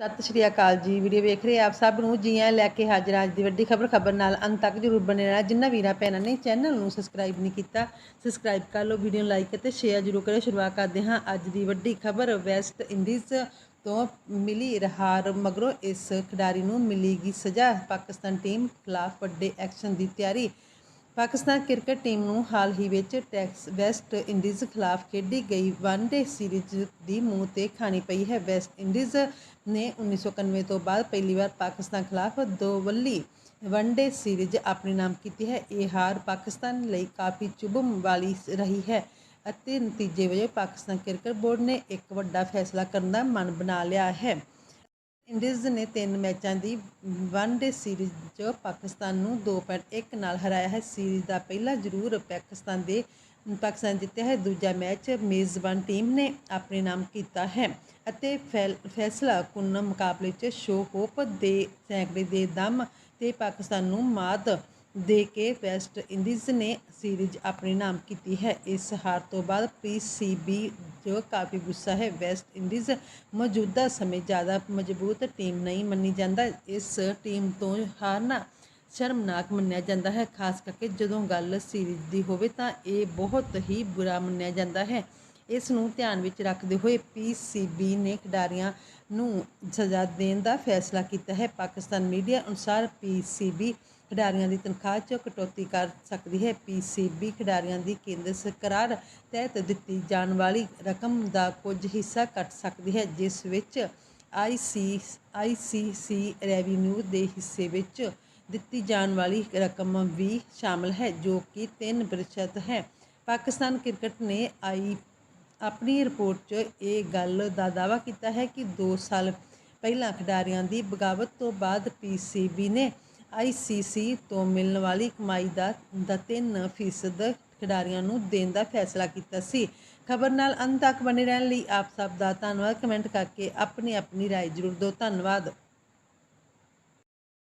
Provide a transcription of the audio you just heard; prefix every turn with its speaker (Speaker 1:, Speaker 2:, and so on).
Speaker 1: ਸਤਿ ਸ਼੍ਰੀ ਅਕਾਲ ਜੀ। ਵੀਡੀਓ ਵੇਖ ਰਹੇ ਆਪ ਸਭ ਨੂੰ ਜੀ ਆਇਆਂ ਲੈ ਕੇ ਹਾਜ਼ਰ ਅੱਜ ਦੀ ਵੱਡੀ ਖਬਰ। ਖਬਰ ਨਾਲ ਅੰਤ ਤੱਕ ਜਰੂਰ ਬਣੇ ਰਹਿਣਾ। ਜਿੰਨਾ ਵੀਰਾਂ, ਭੈਣਾਂ ਨੇ ਚੈਨਲ ਨੂੰ ਸਬਸਕ੍ਰਾਈਬ ਨਹੀਂ ਕੀਤਾ, ਸਬਸਕ੍ਰਾਈਬ ਕਰ ਲਓ, ਵੀਡੀਓ ਨੂੰ ਲਾਈਕ ਅਤੇ ਸ਼ੇਅਰ ਜਰੂਰ ਕਰਿਓ। ਸ਼ੁਰੂਆਤ ਕਰਦੇ ਹਾਂ ਅੱਜ ਦੀ ਵੱਡੀ ਖਬਰ। ਵੈਸਟ ਇੰਡੀਜ਼ ਤੋਂ ਮਿਲੀ ਰਹਾਰ ਮਗਰੋਂ ਇਸ ਖਿਡਾਰੀ ਨੂੰ ਮਿਲੇਗੀ ਸਜ਼ਾ। ਪਾਕਿਸਤਾਨ ਟੀਮ ਖਿਲਾਫ ਵੱਡੇ ਐਕਸ਼ਨ ਦੀ ਤਿਆਰੀ ਪਾਕਿਸਤਾਨ ਕ੍ਰਿਕਟ ਟੀਮ ਨੂੰ ਹਾਲ ਹੀ ਵਿੱਚ ਟੈਕਸ ਵੈਸਟ ਇੰਡੀਜ਼ ਖਿਲਾਫ ਖੇਡੀ ਗਈ ਵਨਡੇ ਸੀਰੀਜ਼ ਦੀ ਮੂੰਹ ਤੇ ਖਾਣੀ ਪਈ ਹੈ। ਵੈਸਟ ਇੰਡੀਜ਼ ਨੇ 1991 ਤੋਂ ਬਾਅਦ ਪਹਿਲੀ ਵਾਰ ਪਾਕਿਸਤਾਨ ਖਿਲਾਫ ਦੋ ਵੱਲੀ ਵਨਡੇ ਸੀਰੀਜ਼ ਆਪਣੇ ਨਾਮ ਕੀਤੀ ਹੈ। ਇਹ ਹਾਰ ਪਾਕਿਸਤਾਨ ਲਈ ਕਾਫੀ ਚੁਭਮ ਵਾਲੀ ਰਹੀ ਹੈ ਅਤੇ ਨਤੀਜੇ ਵਜੋਂ ਪਾਕਿਸਤਾਨ ਕ੍ਰਿਕਟ ਬੋਰਡ ਨੇ ਇੱਕ ਵੱਡਾ ਫੈਸਲਾ ਕਰਨ ਦਾ ਮਨ ਬਣਾ ਲਿਆ ਹੈ। ਇੰਡੀਜ਼ ਨੇ ਤਿੰਨ ਮੈਚਾਂ ਦੀ ਵਨਡੇ ਸੀਰੀਜ਼ 'ਚ ਪਾਕਿਸਤਾਨ ਨੂੰ 2.1 ਨਾਲ ਹਰਾਇਆ ਹੈ। ਸੀਰੀਜ਼ ਦਾ ਪਹਿਲਾ ਜ਼ਰੂਰ ਪਾਕਿਸਤਾਨ ਦੇ ਪਾਕਿਸਤਾਨ ਜਿੱਤਿਆ ਹੈ। ਦੂਜਾ ਮੈਚ ਮੇਜ਼ਬਾਨ ਟੀਮ ਨੇ ਆਪਣੇ ਨਾਮ ਕੀਤਾ ਹੈ ਅਤੇ ਫੈਲ- ਫੈਸਲਾ ਕੁੰਨ ਮੁਕਾਬਲੇ 'ਚ ਸ਼ੋ ਹੋਪ ਦੇ ਸੈਂਕੜੇ ਦੇ ਦਮ ਤੇ ਪਾਕਿਸਤਾਨ ਨੂੰ ਮਾਤ ਦੇ ਕੇ ਵੈਸਟ ਇੰਡੀਜ਼ ਨੇ ਸੀਰੀਜ਼ ਆਪਣੇ ਨਾਮ ਕੀਤੀ ਹੈ। ਇਸ ਹਾਰ ਤੋਂ ਬਾਅਦ ਪੀਸੀਬੀ ਜੋ ਕਾਫੀ ਗੁੱਸਾ ਹੈ, ਵੈਸਟ ਇੰਡੀਜ਼ ਮੌਜੂਦਾ ਸਮੇਂ ਜ਼ਿਆਦਾ ਮਜ਼ਬੂਤ ਟੀਮ ਨਹੀਂ ਮੰਨੀ ਜਾਂਦਾ। ਇਸ ਟੀਮ ਤੋਂ ਹਾਰਨਾ ਸ਼ਰਮਨਾਕ ਮੰਨਿਆ ਜਾਂਦਾ ਹੈ। ਖਾਸ ਕਰਕੇ ਜਦੋਂ ਗੱਲ ਸੀਰੀਜ਼ ਦੀ ਹੋਵੇ ਤਾਂ ਇਹ ਬਹੁਤ ਹੀ ਬੁਰਾ ਮੰਨਿਆ ਜਾਂਦਾ ਹੈ। ਇਸ ਨੂੰ ਧਿਆਨ ਵਿੱਚ ਰੱਖਦੇ ਹੋਏ ਪੀਸੀਬੀ ਨੇ ਖਿਡਾਰੀਆਂ ਨੂੰ ਸਜ਼ਾ ਦੇਣ ਦਾ ਫੈਸਲਾ ਕੀਤਾ ਹੈ। ਪਾਕਿਸਤਾਨ ਮੀਡੀਆ ਅਨੁਸਾਰ ਪੀਸੀਬੀ ਖਿਡਾਰੀਆਂ ਦੀ ਤਨਖਾਹ 'ਚ ਕਟੌਤੀ ਕਰ ਸਕਦੀ ਹੈ। ਪੀਸੀਬੀ ਖਿਡਾਰੀਆਂ ਦੀ ਕੇਂਦਰ ਸਰਕਾਰ ਤਹਿਤ ਦਿੱਤੀ ਜਾਣ ਵਾਲੀ ਰਕਮ ਦਾ ਕੁਝ ਹਿੱਸਾ ਕੱਟ ਸਕਦੀ ਹੈ, ਜਿਸ ਵਿੱਚ ਆਈਸੀ ਆਈਸੀਸੀ ਰੈਵਨਿਊ ਦੇ ਹਿੱਸੇ ਵਿੱਚ ਦਿੱਤੀ ਜਾਣ ਵਾਲੀ ਰਕਮ ਵੀ ਸ਼ਾਮਲ ਹੈ, ਜੋ ਕਿ 3% ਹੈ। ਪਾਕਿਸਤਾਨ ਕ੍ਰਿਕਟ ਨੇ ਆਈ ਆਪਣੀ ਰਿਪੋਰਟ 'ਚ ਇਹ ਗੱਲ ਦਾ ਦਾਅਵਾ ਕੀਤਾ ਹੈ ਕਿ 2 ਸਾਲ ਪਹਿਲਾਂ ਖਿਡਾਰੀਆਂ ਦੀ ਬਗਾਵਤ ਤੋਂ ਬਾਅਦ ਪੀਸੀਬੀ ਨੇ ਆਈਸੀਸੀ ਤੋਂ ਮਿਲਣ ਵਾਲੀ ਕਮਾਈ ਦਾ ਦਾ 3% ਖਿਡਾਰੀਆਂ ਨੂੰ ਦੇਣ ਦਾ ਫੈਸਲਾ ਕੀਤਾ ਸੀ ਖਬਰ ਨਾਲ ਅੰਤ ਤੱਕ ਬਣੇ ਰਹਿਣ ਲਈ ਆਪ ਸਭ ਦਾ ਧੰਨਵਾਦ ਕਮੈਂਟ ਕਰਕੇ ਆਪਣੀ ਆਪਣੀ رائے ਜ਼ਰੂਰ ਦਿਓ ਧੰਨਵਾਦ